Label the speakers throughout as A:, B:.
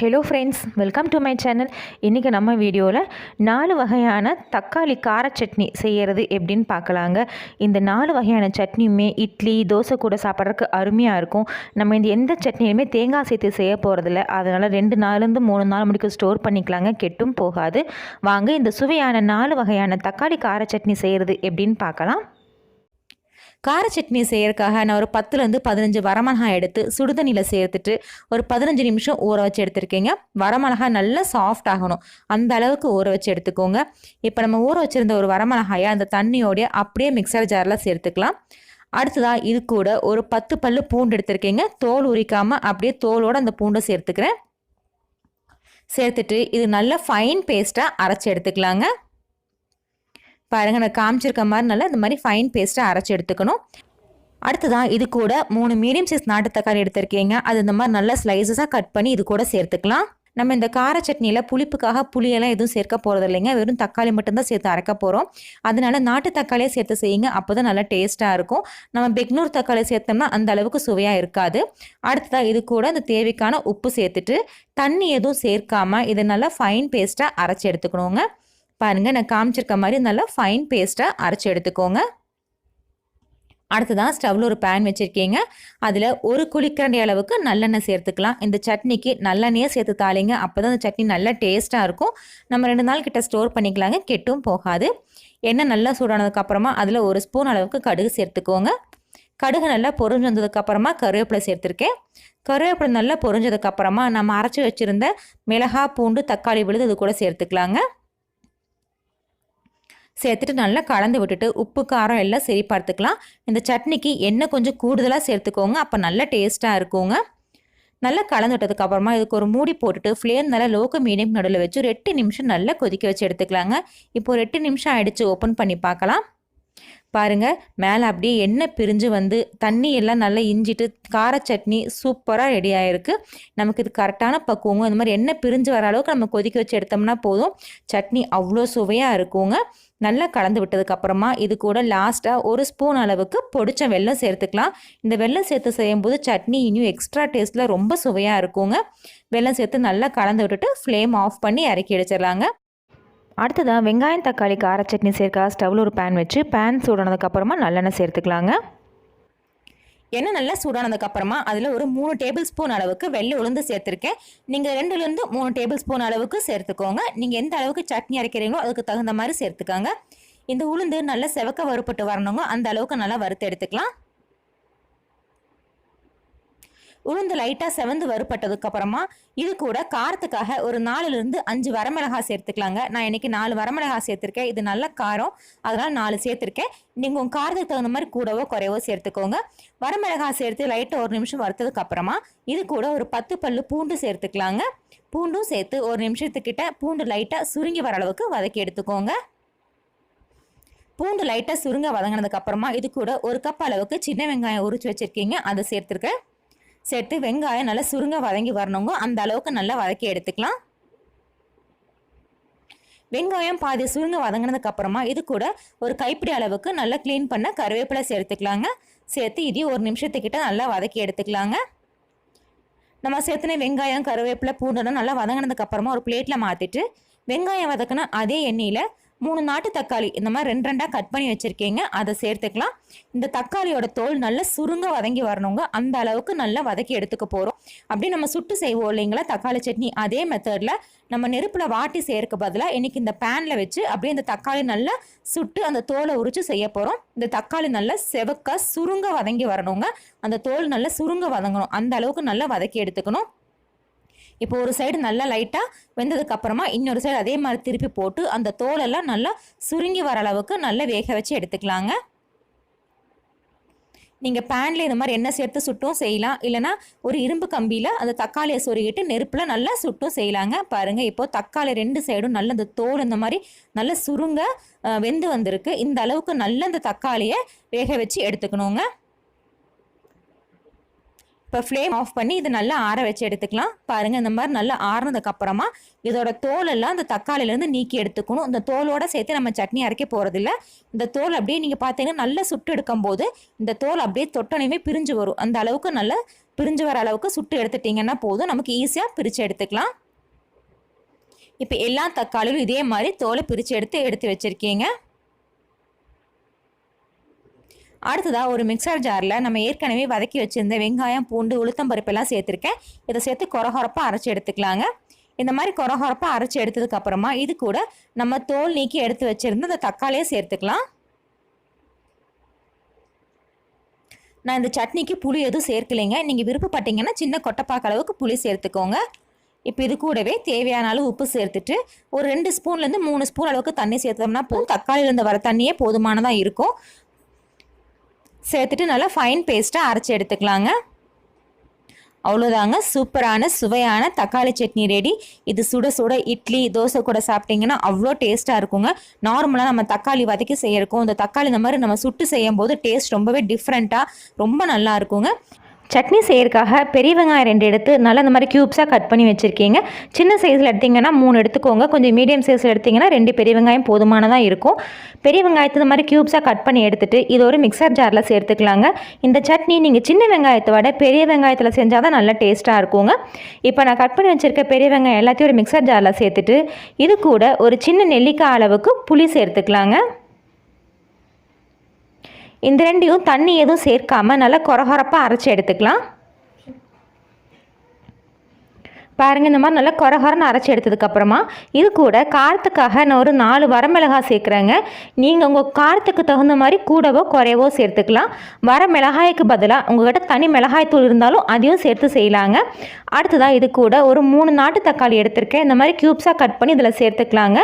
A: Hello friends welcome to my channel இன்றைக்கி நம்ம வீடியோவில் நாலு வகையான தக்காளி கார சட்னி செய்கிறது எப்படின்னு பார்க்கலாங்க. இந்த நாலு வகையான சட்னியுமே இட்லி தோசை கூட சாப்பிட்றதுக்கு அருமையாக இருக்கும். நம்ம இந்த எந்த சட்னியுமே தேங்காய் சேர்த்து செய்ய போகிறதில்ல அதனால் ரெண்டு நாள்லேருந்து மூணு நாள் முடிக்க ஸ்டோர் பண்ணிக்கலாங்க. கெட்டும் போகாது. வாங்க இந்த சுவையான நாலு வகையான தக்காளி கார சட்னி செய்கிறது எப்படின்னு பார்க்கலாம். கார சட்னி செய்யறதுக்காக நான் ஒரு பத்துலேருந்து பதினஞ்சு வரமிளகாய் எடுத்து சுடுதண்ணியில் சேர்த்துட்டு ஒரு பதினஞ்சு நிமிஷம் ஊற வச்சு எடுத்துருக்கீங்க. வரமிளகாய் நல்லா சாஃப்ட் ஆகணும். அந்த அளவுக்கு ஊற வச்சு எடுத்துக்கோங்க. இப்போ நம்ம ஊற வச்சுருந்த ஒரு வரமிளகாயை அந்த தண்ணியோடைய அப்படியே மிக்சர் ஜாரில் சேர்த்துக்கலாம். அடுத்ததாக இது கூட ஒரு பத்து பல்லு பூண்டு எடுத்திருக்கீங்க. தோல் உரிக்காமல் அப்படியே தோலோடு அந்த பூண்டை சேர்த்துக்கிறேன். சேர்த்துட்டு இது நல்ல ஃபைன் பேஸ்ட்டாக அரைச்சி எடுத்துக்கலாங்க. பாருங்கள் நான் காமிச்சிருக்க மாதிரி நல்லா இந்த மாதிரி ஃபைன் பேஸ்ட்டாக அரைச்சி எடுத்துக்கணும். அடுத்ததான் இது கூட மூணு மீடியம் சைஸ் நாட்டு தக்காளி எடுத்திருக்கீங்க. அது இந்த மாதிரி நல்லா ஸ்லைசஸாக கட் பண்ணி இது கூட சேர்த்துக்கலாம். நம்ம இந்த கார சட்னியில் புளிப்புக்காக புளியெல்லாம் எதுவும் சேர்க்க போகிறது இல்லைங்க. வெறும் தக்காளி மட்டும்தான் சேர்த்து அரைக்க போகிறோம் அதனால நாட்டு தக்காளியை சேர்த்து செய்யுங்க. அப்போ தான் நல்லா டேஸ்ட்டாக இருக்கும். நம்ம பெக்னூர் தக்காளி சேர்த்தோம்னா அந்த அளவுக்கு சுவையாக இருக்காது. அடுத்ததாக இது கூட இந்த தேவைக்கான உப்பு சேர்த்துட்டு தண்ணி எதுவும் சேர்க்காமல் இதை நல்லா ஃபைன் பேஸ்ட்டாக அரைச்சி எடுத்துக்கணுங்க. பாருங்கள் நான் காமிச்சிருக்க மாதிரி நல்லா ஃபைன் பேஸ்ட்டாக அரைச்சி எடுத்துக்கோங்க. அடுத்ததான் ஸ்டவ்வில் ஒரு பேன் வச்சுருக்கீங்க. அதில் ஒரு குளிக்கரண்டி அளவுக்கு நல்லெண்ணெய் சேர்த்துக்கலாம். இந்த சட்னிக்கு நல்லெண்ணெயே சேர்த்து தாளிங்க. அப்போ தான் அந்த சட்னி நல்லா டேஸ்ட்டாக இருக்கும். நம்ம ரெண்டு நாள் கிட்ட ஸ்டோர் பண்ணிக்கலாங்க. கெட்டும் போகாது. எண்ணெய் நல்லா சூடானதுக்கப்புறமா அதில் ஒரு ஸ்பூன் அளவுக்கு கடுகு சேர்த்துக்கோங்க. கடுகு நல்லா பொறிஞ்சு வந்ததுக்கப்புறமா கருவேப்பிலை சேர்த்துருக்கேன். கருவேப்பிலை நல்லா பொறிஞ்சதுக்கப்புறமா நம்ம அரைச்சி வச்சுருந்த மிளகா பூண்டு தக்காளி விழுது இது கூட சேர்த்துக்கலாங்க. சேர்த்துட்டு நல்லா கலந்து விட்டுட்டு உப்பு காரம் எல்லாம் சரி பார்த்துக்கலாம். இந்த சட்னிக்கு எண்ணெய் கொஞ்சம் கூடுதலாக சேர்த்துக்கோங்க. அப்போ நல்லா டேஸ்ட்டாக இருக்குங்க. நல்லா கலந்து விட்டதுக்கப்புறமா இதுக்கு ஒரு மூடி போட்டுட்டு ஃப்ளேம் நல்லா லோக்கல் மீடியம் நடுவில் வச்சு ரெட்டு நிமிஷம் நல்லா கொதிக்க வச்சு எடுத்துக்கலாங்க. இப்போ ரெட்டு நிமிஷம் ஆயிடுச்சு ஓப்பன் பண்ணி பார்க்கலாம். பாருங்கள் மேலே அப்படியே எண்ணெய் பிரிஞ்சு வந்து தண்ணி எல்லாம் நல்லா இஞ்சிட்டு கார சட்னி சூப்பராக ரெடி ஆகிருக்கு நமக்கு இது கரெக்டான பக்குவங்க. இந்த மாதிரி எண்ணெய் பிரிஞ்சு வர அளவுக்கு நம்ம கொதிக்க வச்சு எடுத்தோம்னா போதும். சட்னி அவ்வளோ சுவையாக இருக்குங்க. நல்லா கலந்து விட்டதுக்கப்புறமா இது கூட லாஸ்ட்டாக ஒரு ஸ்பூன் அளவுக்கு பொடிச்ச வெல்லம் சேர்த்துக்கலாம். இந்த வெல்லம் சேர்த்து செய்யும்போது சட்னி இன்னும் எக்ஸ்ட்ரா டேஸ்ட்டில் ரொம்ப சுவையாக இருக்குங்க. வெள்ளம் சேர்த்து நல்லா கலந்து விட்டுட்டு ஃப்ளேம் ஆஃப் பண்ணி இறக்கி அடிச்சிடலாங்க அடுத்ததாக வெங்காயம் தக்காளி கார சட்னி சேர்க்க ஸ்டவ்வில் ஒரு பேன் வச்சு பேன் சூடானதுக்கப்புறமா நல்லெண்ணெய் சேர்த்துக்கலாங்க. எண்ணெய் நல்லா சூடானதுக்கப்புறமா அதில் ஒரு மூணு டேபிள் ஸ்பூன் அளவுக்கு வெள்ளை உளுந்து சேர்த்துருக்கேன். நீங்கள் ரெண்டுலேருந்து மூணு டேபிள் ஸ்பூன் அளவுக்கு சேர்த்துக்கோங்க. நீங்கள் எந்த அளவுக்கு சட்னி அரைக்கிறீங்களோ அதுக்கு தகுந்த மாதிரி சேர்த்துக்கோங்க. இந்த உளுந்து நல்லா செவக்க வறுப்பட்டு வரணுங்க. அந்த அளவுக்கு நல்லா வறுத்து எடுத்துக்கலாம். உளுந்து லைட்டாக செவந்து வறுப்பட்டதுக்கு அப்புறமா இது கூட காரத்துக்காக ஒரு நாலுலேருந்து அஞ்சு வரமிளகாய் சேர்த்துக்கலாங்க. நான் இன்னைக்கு நாலு வரமிளகாய் சேர்த்துருக்கேன். இது நல்ல காரம். அதனால் நாலு சேர்த்துருக்கேன். நீங்கள் உங்கள் காரத்துக்கு தகுந்த மாதிரி கூடவோ குறைவோ சேர்த்துக்கோங்க. வரமிளகாய் சேர்த்து லைட்டாக ஒரு நிமிஷம் வறுத்ததுக்கு அப்புறமா இது கூட ஒரு பத்து பல்லு பூண்டு சேர்த்துக்கலாங்க. பூண்டும் சேர்த்து ஒரு நிமிஷத்துக்கிட்ட பூண்டு லைட்டாக சுருங்கி வர அளவுக்கு வதக்கி எடுத்துக்கோங்க. பூண்டு லைட்டாக சுருங்க வதங்கினதுக்கு அப்புறமா இது கூட ஒரு கப் அளவுக்கு சின்ன வெங்காயம் உரிச்சு வச்சுருக்கீங்க. அதை சேர்த்துருக்கேன். சேர்த்து வெங்காயம் நல்லா சுருங்க வதங்கி வரணுங்க. அந்த அளவுக்கு நல்லா வதக்கி எடுத்துக்கலாம். வெங்காயம் பாதி சுருங்க வதங்கினதுக்கு அப்புறமா இது கூட ஒரு கைப்பிடி அளவுக்கு நல்லா க்ளீன் பண்ண கருவேப்பிலை சேர்த்துக்கலாங்க. சேர்த்து இதையும் ஒரு நிமிஷத்துக்கிட்ட நல்லா வதக்கி எடுத்துக்கலாங்க. நம்ம சேர்த்துன வெங்காயம் கருவேப்பிலை பூண்டெல்லாம் நல்லா வதங்கினதுக்கு அப்புறமா ஒரு பிளேட்டில் மாற்றிட்டு வெங்காயம் வதக்கினா அதே எண்ணெயில் மூணு நாட்டு தக்காளி இந்த மாதிரி ரெண்டு ரெண்டாக கட் பண்ணி வச்சுருக்கீங்க. அதை சேர்த்துக்கலாம். இந்த தக்காளியோட தோல் நல்லா சுருங்க வதங்கி வரணுங்க. அந்த அளவுக்கு நல்லா வதக்கி எடுத்துக்க போகிறோம் அப்படி நம்ம சுட்டு செய்வோம் இல்லைங்களா தக்காளி சட்னி? அதே மெத்தடில் நம்ம நெருப்பில் வாட்டி சேர்க்க பதிலாக இன்றைக்கி இந்த பேனில் வச்சு அப்படியே இந்த தக்காளி நல்லா சுட்டு அந்த தோலை உரித்து செய்ய போகிறோம் இந்த தக்காளி நல்லா செவக்க சுருங்க வதங்கி வரணுங்க. அந்த தோல் நல்லா சுருங்க வதங்கணும். அந்த அளவுக்கு நல்லா வதக்கி எடுத்துக்கணும். இப்போ ஒரு சைடு நல்லா லைட்டாக வெந்ததுக்கு அப்புறமா இன்னொரு சைடு அதே மாதிரி திருப்பி போட்டு அந்த தோலெல்லாம் நல்லா சுருங்கி வர அளவுக்கு நல்லா வேக வச்சு எடுத்துக்கலாங்க. நீங்கள் பேனில் இந்த மாதிரி எண்ணெய் சேர்த்து சுட்டும் செய்யலாம். இல்லைனா ஒரு இரும்பு கம்பியில் அந்த தக்காளியை சொருகிட்டு நெருப்பில் நல்லா சுட்டும் செய்யலாங்க. பாருங்கள் இப்போது தக்காளி ரெண்டு சைடும் நல்ல அந்த தோல் இந்த மாதிரி நல்லா சுருங்க வெந்து வந்திருக்கு. இந்த அளவுக்கு நல்ல அந்த தக்காளியை வேக வச்சு எடுத்துக்கணுங்க. இப்போ ஃப்ளேம் ஆஃப் பண்ணி இது நல்லா ஆற வச்சு எடுத்துக்கலாம். பாருங்கள் இந்த மாதிரி நல்லா ஆறுனதுக்கப்புறமா இதோட தோலெல்லாம் இந்த தக்காளியிலேருந்து நீக்கி எடுத்துக்கணும். இந்த தோலோட சேர்த்து நம்ம சட்னி அரைக்க போகிறதில்ல இந்த தோல் அப்படியே நீங்கள் பார்த்தீங்கன்னா நல்லா சுட்டு எடுக்கும் போது இந்த தோல் அப்படியே தொட்டனையுமே பிரிஞ்சு வரும். அந்த அளவுக்கு நல்லா பிரிஞ்சு வர அளவுக்கு சுட்டு எடுத்துட்டிங்கன்னா போதும். நமக்கு ஈஸியாக பிரித்து எடுத்துக்கலாம். இப்போ எல்லா தக்காளியும் இதே மாதிரி தோலை பிரித்து எடுத்து எடுத்து வச்சுருக்கீங்க. அடுத்ததாக ஒரு மிக்சர் ஜாரில் நம்ம ஏற்கனவே வதக்கி வச்சுருந்த வெங்காயம் பூண்டு உளுத்தம் பருப்பெல்லாம் சேர்த்துருக்கேன். இதை சேர்த்து கொரகொரப்பாக அரைச்சி எடுத்துக்கலாங்க. இந்த மாதிரி கொரகொரப்பாக அரைச்சி எடுத்ததுக்கப்புறமா இது கூட நம்ம தோல் நீக்கி எடுத்து வச்சுருந்து அந்த தக்காளியை சேர்த்துக்கலாம். நான் இந்த சட்னிக்கு புளி எதுவும் சேர்க்கலைங்க. நீங்கள் விருப்பப்பட்டீங்கன்னா சின்ன கொட்டைப்பாக்க அளவுக்கு புளி சேர்த்துக்கோங்க. இப்போ இது கூடவே தேவையான அளவு உப்பு சேர்த்துட்டு ஒரு ரெண்டு ஸ்பூன்லேருந்து மூணு ஸ்பூன் அளவுக்கு தண்ணி சேர்த்தோம்னா போதும். தக்காளியிலேருந்து வர தண்ணியே போதுமானதாக இருக்கும். சேர்த்துட்டு நல்லா ஃபைன் பேஸ்ட்டாக அரைச்சி எடுத்துக்கலாங்க. அவ்வளோதாங்க. சூப்பரான சுவையான தக்காளி சட்னி ரெடி இது சுட சுட இட்லி தோசை கூட சாப்பிட்டிங்கன்னா அவ்வளோ டேஸ்ட்டாக இருக்குங்க. நார்மலாக நம்ம தக்காளி வதக்கி செய்யறக்கும் இந்த தக்காளி இந்த மாதிரி நம்ம சுட்டு செய்யும் போது டேஸ்ட் ரொம்பவே டிஃப்ரெண்ட்டாக ரொம்ப நல்லா இருக்குங்க. சட்னி செய்யறதுக்காக பெரிய வெங்காயம் ரெண்டு எடுத்து நல்லா இந்த மாதிரி க்யூப்ஸாக கட் பண்ணி வச்சுருக்கீங்க. சின்ன சைஸில் எடுத்திங்கன்னா மூணு எடுத்துக்கோங்க. கொஞ்சம் மீடியம் சைஸில் எடுத்திங்கன்னா ரெண்டு பெரிய வெங்காயம் போதுமானதாக இருக்கும். பெரிய வெங்காயத்தை இந்த மாதிரி க்யூப்ஸாக கட் பண்ணி எடுத்துகிட்டு இது ஒரு மிக்சர் ஜாரில் சேர்த்துக்கலாங்க. இந்த சட்னி நீங்கள் சின்ன வெங்காயத்தை விட பெரிய வெங்காயத்தில் செஞ்சால் தான் நல்லா டேஸ்ட்டாக இருக்குங்க. இப்போ நான் கட் பண்ணி வச்சுருக்க பெரிய வெங்காயம் எல்லாத்தையும் ஒரு மிக்சர் ஜாரில் சேர்த்துட்டு இது கூட ஒரு சின்ன நெல்லிக்காய் அளவுக்கு புளி சேர்த்துக்கலாங்க. இந்த ரெண்டையும் தண்ணி எதுவும் சேர்க்காமல் நல்லா கொரகொரப்பாக அரைச்சி எடுத்துக்கலாம். பாருங்கள் இந்த மாதிரி நல்லா கொரகொரன்னு அரைச்சி எடுத்ததுக்கப்புறமா இது கூட காரத்துக்காக நான் ஒரு நாலு வரமிளகாய் சேர்க்குறேங்க. நீங்கள் உங்கள் காரத்துக்கு தகுந்த மாதிரி கூடவோ குறைவோ சேர்த்துக்கலாம். வர மிளகாய்க்கு பதிலாக உங்கள்கிட்ட தனி மிளகாய் தூள் இருந்தாலும் அதையும் சேர்த்து செய்யலாங்க. அடுத்ததாக இது கூட ஒரு மூணு நாட்டு தக்காளி எடுத்திருக்கேன். இந்த மாதிரி க்யூப்ஸாக கட் பண்ணி இதில் சேர்த்துக்கலாங்க.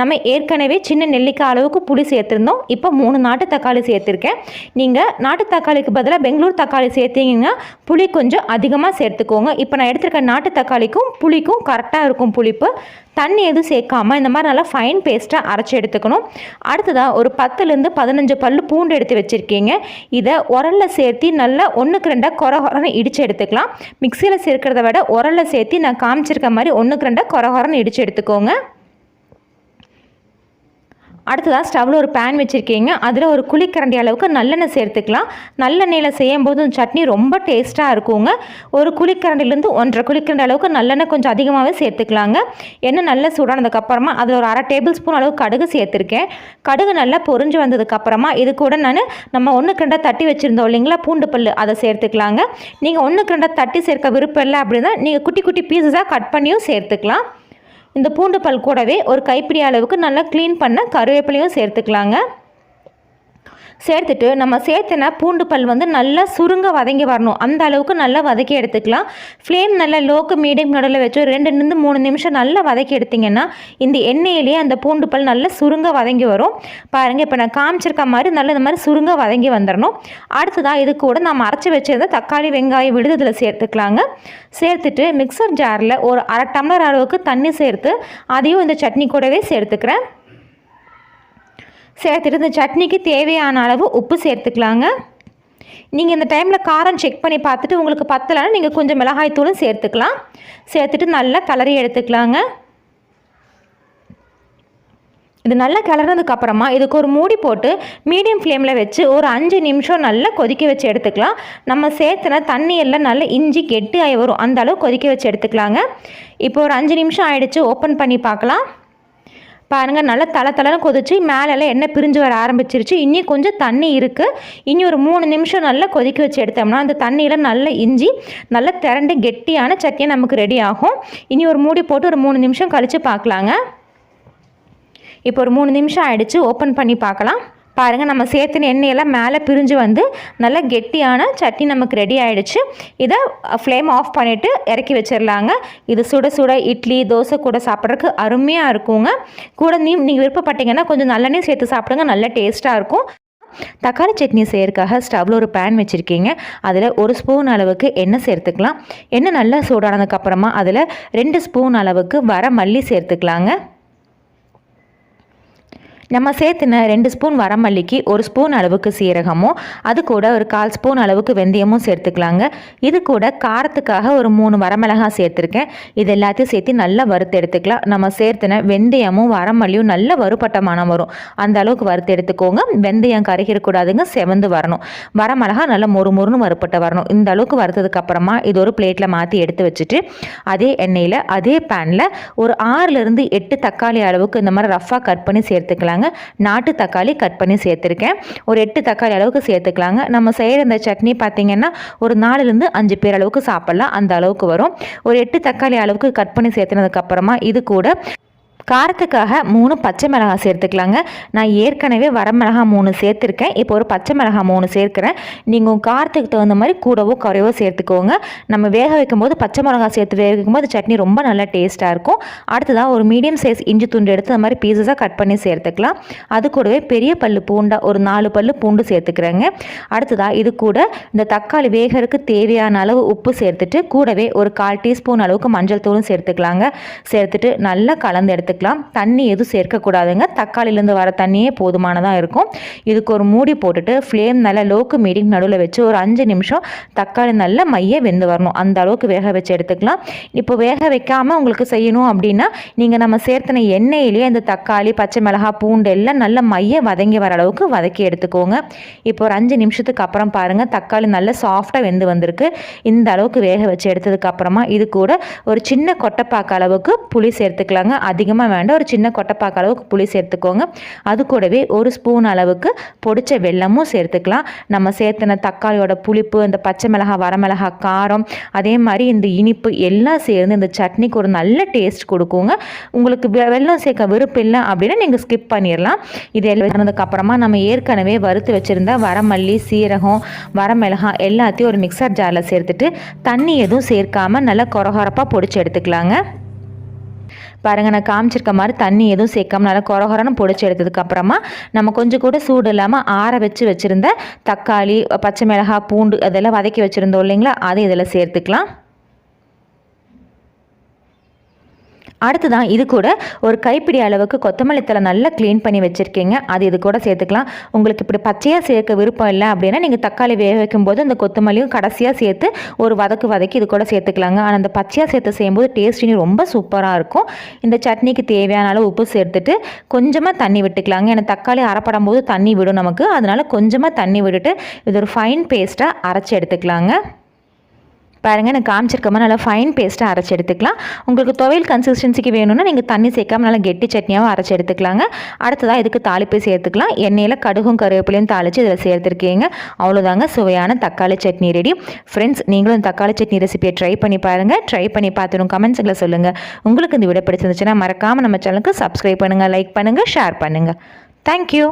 A: நம்ம ஏற்கனவே சின்ன நெல்லிக்காய் அளவுக்கு புளி சேர்த்துருந்தோம். இப்போ மூணு நாட்டு தக்காளி சேர்த்துருக்கேன். நீங்கள் நாட்டு தக்காளிக்கு பதிலாக பெங்களூர் தக்காளி சேர்த்தீங்கன்னா புளி கொஞ்சம் அதிகமாக சேர்த்துக்கோங்க. இப்போ நான் எடுத்திருக்க நாட்டு தக்காளிக்கும் புளிக்கும் கரெக்டாக இருக்கும் புளிப்பு. தண்ணி எதுவும் சேர்க்காம இந்த மாதிரி நல்லா ஃபைன் பேஸ்ட்டாக அரைச்சி எடுத்துக்கணும். அடுத்ததாக ஒரு பத்துலேருந்து பதினஞ்சு பல் பூண்டு எடுத்து வச்சுருக்கீங்க. இதை உரலில் சேர்த்து நல்லா ஒன்றுக்கு ரெண்டாக குறை குறன்னு இடித்து எடுத்துக்கலாம். மிக்சியில் சேர்க்கிறத விட உரலில் சேர்த்து நான் காமிச்சிருக்க மாதிரி ஒன்றுக்கு ரெண்டாக குறை குறன்னு இடித்து எடுத்துக்கோங்க. அடுத்ததாக ஸ்டவ்வில் ஒரு பேன் வச்சுருக்கீங்க. அதில் ஒரு குழிக்கரண்டி அளவுக்கு நல்லெண்ணெய் சேர்த்துக்கலாம். நல்லெண்ணெயில் செய்யும் போது சட்னி ரொம்ப டேஸ்ட்டாக இருக்குங்க. ஒரு குழிக்கரண்டிலேருந்து ஒன்றரை குழிக்கரண்டி அளவுக்கு நல்லெண்ணெய் கொஞ்சம் அதிகமாகவே சேர்த்துக்கலாங்க. எண்ணெய் நல்லா சூடானதுக்கப்புறமா அதில் ஒரு அரை டேபிள் ஸ்பூன் அளவுக்கு கடுகு சேர்த்துருக்கேன். கடுகு நல்லா பொரிஞ்சு வந்ததுக்கப்புறமா இது கூட நான் நம்ம ஒன்றுக்கு ரெண்டாக தட்டி வச்சுருந்தோம் இல்லைங்களா பூண்டு பல் அதை சேர்த்துக்கலாங்க. நீங்கள் ஒன்றுக்கு ரெண்டாக தட்டி சேர்க்க விருப்பம் இல்லை அப்படின்னா நீங்கள் குட்டி குட்டி பீஸஸாக கட் பண்ணியும் சேர்த்துக்கலாம். இந்த பூண்டு பல் கூடவே ஒரு கைப்பிடி அளவுக்கு நல்லா க்ளீன் பண்ண கருவேப்பிலையும் சேர்த்துக்கலாங்க. சேர்த்துட்டு நம்ம சேர்த்துன பூண்டு பல் வந்து நல்லா சுருங்க வதங்கி வரணும். அந்த அளவுக்கு நல்லா வதக்கி எடுத்துக்கலாம். ஃப்ளேம் நல்லா லோக்கு மீடியம் நடுவில் வச்சு ஒரு ரெண்டுலேருந்து மூணு நிமிஷம் நல்லா வதக்கி எடுத்திங்கன்னா இந்த எண்ணெயிலேயே அந்த பூண்டு பல் நல்லா சுருங்க வதங்கி வரும். பாருங்கள் இப்போ நான் காமிச்சிருக்க மாதிரி நல்லா இந்த மாதிரி சுருங்க வதங்கி வந்துடணும் அடுத்ததாக இது கூட நம்ம அரைச்சி வச்சுருந்த தக்காளி வெங்காயம் விடுதலில் சேர்த்துக்கலாங்க. சேர்த்துட்டு மிக்சர் ஜாரில் ஒரு அரை டம்ளர் அளவுக்கு தண்ணி சேர்த்து அதையும் இந்த சட்னி கூடவே சேர்த்துக்கிறேன். சேர்த்துட்டு இந்த சட்னிக்கு தேவையான அளவு உப்பு சேர்த்துக்கலாங்க. நீங்கள் இந்த டைமில் காரம் செக் பண்ணி பார்த்துட்டு உங்களுக்கு பத்தலைன்னா நீங்கள் கொஞ்சம் மிளகாய் தூளும் சேர்த்துக்கலாம். சேர்த்துட்டு நல்லா கலரி எடுத்துக்கலாங்க. இது நல்லா கிளறினதுக்கப்புறமா இதுக்கு ஒரு மூடி போட்டு மீடியம் ஃப்ளேமில் வச்சு ஒரு அஞ்சு நிமிஷம் நல்லா கொதிக்க வச்சு எடுத்துக்கலாம். நம்ம சேர்த்துனா தண்ணி எல்லாம் நல்லா இஞ்சி கெட்டு ஆகி வரும். அந்த அளவு கொதிக்க வச்சு எடுத்துக்கலாங்க. இப்போ ஒரு அஞ்சு நிமிஷம் ஆயிடுச்சு. ஓப்பன் பண்ணி பார்க்கலாம். பாருங்கள் நல்லா தலை தலைன்னு கொதிச்சு மேலெல்லாம் எண்ணெய் பிரிஞ்சு வர ஆரம்பிச்சிருச்சு. இன்னும் கொஞ்சம் தண்ணி இருக்குது இனி ஒரு மூணு நிமிஷம் நல்லா கொதிக்க வச்சு எடுத்தோம்னா அந்த தண்ணியில் நல்லா இஞ்சி நல்லா திரண்டு கெட்டியான சட்னி நமக்கு ரெடி ஆகும். இனி ஒரு மூடி போட்டு ஒரு மூணு நிமிஷம் கழித்து பார்க்கலாங்க. இப்போ ஒரு மூணு நிமிஷம் ஆகிடுச்சு ஓப்பன் பண்ணி பார்க்கலாம். பாருங்கள் நம்ம சேர்த்துன எண்ணெயெல்லாம் மேலே பிரிஞ்சு வந்து நல்லா கெட்டியான சட்னி நமக்கு ரெடி ஆகிடுச்சு இதை ஃப்ளேம் ஆஃப் பண்ணிவிட்டு இறக்கி வச்சிடலாங்க இது சுட சுட இட்லி தோசை கூட சாப்பிட்றதுக்கு அருமையாக இருக்குங்க. கூட நீ நீங்கள் விருப்பப்பட்டீங்கன்னா கொஞ்சம் நல்லெண்ணெய் சேர்த்து சாப்பிடுங்க நல்ல டேஸ்ட்டாக இருக்கும். தக்காளி சட்னி செய்யறதுக்காக ஸ்டவ்வில் ஒரு பேன் வச்சுருக்கீங்க. அதில் ஒரு ஸ்பூன் அளவுக்கு எண்ணெய் சேர்த்துக்கலாம். எண்ணெய் நல்லா சூடானதுக்கப்புறமா அதில் ரெண்டு ஸ்பூன் அளவுக்கு வர மல்லி சேர்த்துக்கலாங்க. நம்ம சேர்த்துன ரெண்டு ஸ்பூன் வரமல்லிக்கு ஒரு ஸ்பூன் அளவுக்கு சீரகமும் அது கூட ஒரு கால் ஸ்பூன் அளவுக்கு வெந்தயமும் சேர்த்துக்கலாங்க. இது கூட காரத்துக்காக ஒரு மூணு வரமிளகாய் சேர்த்துருக்கேன். இது எல்லாத்தையும் சேர்த்து நல்லா வறுத்து எடுத்துக்கலாம். நம்ம சேர்த்துன வெந்தயமும் வரமல்லியும் நல்ல வறுபட்ட மனம் வரும். அந்த அளவுக்கு வறுத்து எடுத்துக்கோங்க. வெந்தயம் கருகிடக்கூடாதுங்க. செவந்து வரணும். வரமிளகா நல்லா மொறு மொறுன்னு வறுப்பட்ட வரணும். இந்த அளவுக்கு வறுத்ததுக்கு அப்புறமா இது ஒரு பிளேட்டில் மாற்றி எடுத்து வச்சுட்டு அதே எண்ணெயில் அதே பேனில் ஒரு ஆறுலேருந்து எட்டு தக்காளி அளவுக்கு இந்த மாதிரி ரஃப்பாக கட் பண்ணி சேர்த்துக்கலாம் சேர்த்துக்கலாங்க. நாட்டு தக்காளி கட் பண்ணி சேர்த்துருக்கேன். ஒரு எட்டு தக்காளி அளவுக்கு சேர்த்துக்கலாங்க. நம்ம செய்கிற இந்த சட்னி பார்த்திங்கன்னா ஒரு நாலுலேருந்து அஞ்சு பேர் அளவுக்கு சாப்பிட்லாம். அந்த அளவுக்கு வரும். ஒரு எட்டு தக்காளி அளவுக்கு கட் பண்ணி சேர்த்துனதுக்கப்புறமா இது கூட காரத்துக்காக மூணு பச்சை மிளகாய் சேர்த்துக்கலாங்க. நான் ஏற்கனவே வரமிளகாய் மூணு சேர்த்துருக்கேன். இப்போ ஒரு பச்சை மிளகாய் மூணு சேர்க்குறேன். நீங்கள் உங்கள் காரத்துக்கு தகுந்த மாதிரி கூடவோ குறைவோ சேர்த்துக்கோங்க. நம்ம வேக வைக்கும் போது பச்சை மிளகாய் சேர்த்து வேக வைக்கும்போது சட்னி ரொம்ப நல்லா டேஸ்ட்டாக இருக்கும். அடுத்ததாக ஒரு மீடியம் சைஸ் இஞ்சி துண்டு எடுத்து அந்த மாதிரி பீசஸாக கட் பண்ணி சேர்த்துக்கலாம். அது கூடவே பெரிய பல்லு பூண்டா ஒரு நாலு பல்லு பூண்டு சேர்த்துக்கிறேங்க. அடுத்ததாக இது கூட இந்த தக்காளி வேகருக்கு தேவையான அளவு உப்பு சேர்த்துட்டு கூடவே ஒரு கால் டீஸ்பூன் அளவுக்கு மஞ்சள் தூளும் சேர்த்துக்கலாங்க. சேர்த்துட்டு நல்லா கலந்து எடுத்து சேர்த்துக்கலாம். தண்ணி எதுவும் சேர்க்கக்கூடாதுங்க? தக்காளிலேருந்து வர தண்ணியே போதுமானதாக இருக்கும். இதுக்கு ஒரு மூடி போட்டுட்டு ஃப்ளேம் நல்லா லோக்கு மீடியம் நடுவில் வச்சு ஒரு அஞ்சு நிமிஷம் தக்காளி நல்லா மைய வெந்து வரணும். அந்த அளவுக்கு வேக வச்சு எடுத்துக்கலாம். இப்போ வேக வைக்காமல் உங்களுக்கு செய்யணும் அப்படின்னா நீங்கள் நம்ம சேர்த்தின எண்ணெயிலேயே இந்த தக்காளி பச்சை மிளகா பூண்டு எல்லாம் நல்லா மைய வதங்கி வர அளவுக்கு வதக்கி எடுத்துக்கோங்க. இப்போ ஒரு அஞ்சு நிமிஷத்துக்கு அப்புறம் பாருங்கள் தக்காளி நல்லா சாஃப்டாக வெந்து வந்திருக்கு. இந்த அளவுக்கு வேக வச்சு எடுத்ததுக்கு அப்புறமா இது கூட ஒரு சின்ன கொட்டைப்பாக்க அளவுக்கு புளி சேர்த்துக்கலாங்க. அதிகமாக அதிகமாக வேண்டாம். ஒரு சின்ன கொட்டைப்பாக்க அளவுக்கு புளி சேர்த்துக்கோங்க. அது கூடவே ஒரு ஸ்பூன் அளவுக்கு பொடிச்ச வெள்ளமும் சேர்த்துக்கலாம். நம்ம சேர்த்துன தக்காளியோட புளிப்பு இந்த பச்சை மிளகாய் வரமிளகா காரம் அதே மாதிரி இந்த இனிப்பு எல்லாம் சேர்ந்து இந்த சட்னிக்கு ஒரு நல்ல டேஸ்ட் கொடுக்குங்க. உங்களுக்கு வெள்ளம் சேர்க்க விருப்பம் இல்லை அப்படின்னா நீங்கள் ஸ்கிப் பண்ணிடலாம் இது அப்புறமா நம்ம ஏற்கனவே வறுத்து வச்சுருந்த வரமல்லி சீரகம் வரமிளகா எல்லாத்தையும் ஒரு மிக்சர் ஜாரில் சேர்த்துட்டு தண்ணி எதுவும் சேர்க்காமல் நல்லா கொரகொரப்பாக பொடிச்சு எடுத்துக்கலாங்க. பாருங்கள் நான் காமிச்சிருக்க மாதிரி தண்ணி எதுவும் சேர்க்காம நல்லா குறகுறன்னு பொடிச்சு எடுத்ததுக்கப்புறமா நம்ம கொஞ்சம் கூட சூடு இல்லாமல் ஆற வச்சு வச்சுருந்த தக்காளி பச்சை மிளகாய் பூண்டு அதெல்லாம் வதக்கி வச்சுருந்தோம் இல்லைங்களா? அதை இதில் சேர்த்துக்கலாம். அடுத்ததான் இது கூட ஒரு கைப்பிடி அளவுக்கு கொத்தமல்லி தலை நல்லா க்ளீன் பண்ணி வச்சுருக்கீங்க. அது இது கூட சேர்த்துக்கலாம். உங்களுக்கு இப்படி பச்சையாக சேர்க்க விருப்பம் இல்லை அப்படின்னா நீங்கள் தக்காளி வேக வைக்கும் போது அந்த கொத்தமல்லியும் கடைசியாக சேர்த்து ஒரு வதக்கு வதக்கி இது கூட சேர்த்துக்கலாங்க. ஆனால் அந்த பச்சையாக சேர்த்து செய்யும்போது டேஸ்ட் ரொம்ப சூப்பராக இருக்கும். இந்த சட்னிக்கு தேவையான அளவு உப்பு சேர்த்துட்டு கொஞ்சமாக தண்ணி விட்டுக்கலாங்க. ஏன்னா தக்காளி அரைப்படும் போது தண்ணி விடும் நமக்கு. அதனால் கொஞ்சமாக தண்ணி விட்டுட்டு இது ஒரு ஃபைன் பேஸ்ட்டாக அரைச்சி எடுத்துக்கலாங்க. பாருங்கள் நான் காமிச்சிருக்கமா நல்லா ஃபைன் பேஸ்ட்டாக அரைச்சி எடுத்துக்கலாம். உங்களுக்கு துவையல் கன்சிஸ்டன்சிக்கு வேணும்னா நீங்கள் தண்ணி சேர்க்காம நல்லா கெட்டி சட்னியாகவும் அரைச்சி எடுத்துக்கலாங்க. அடுத்ததாக இதுக்கு தாளிப்பு சேர்த்துக்கலாம். எண்ணெயில் கடுகும் கருவேப்பிலையும் தாளித்து இதில் சேர்த்துருக்கீங்க. அவ்வளோதாங்க சுவையான தக்காளி சட்னி ரெடி ஃப்ரெண்ட்ஸ் நீங்களும் தக்காளி சட்னி ரெசிபியை ட்ரை பண்ணி பாருங்கள் ட்ரை பண்ணி பார்த்துடும் கமெண்ட்ஸில் சொல்லுங்கள் உங்களுக்கு இந்த விட பிடிச்சிருந்துச்சுன்னா மறக்காமல் நம்ம சேனலுக்கு சப்ஸ்கிரைப் பண்ணுங்கள் லைக் பண்ணுங்கள் ஷேர் பண்ணுங்கள் தேங்க்யூ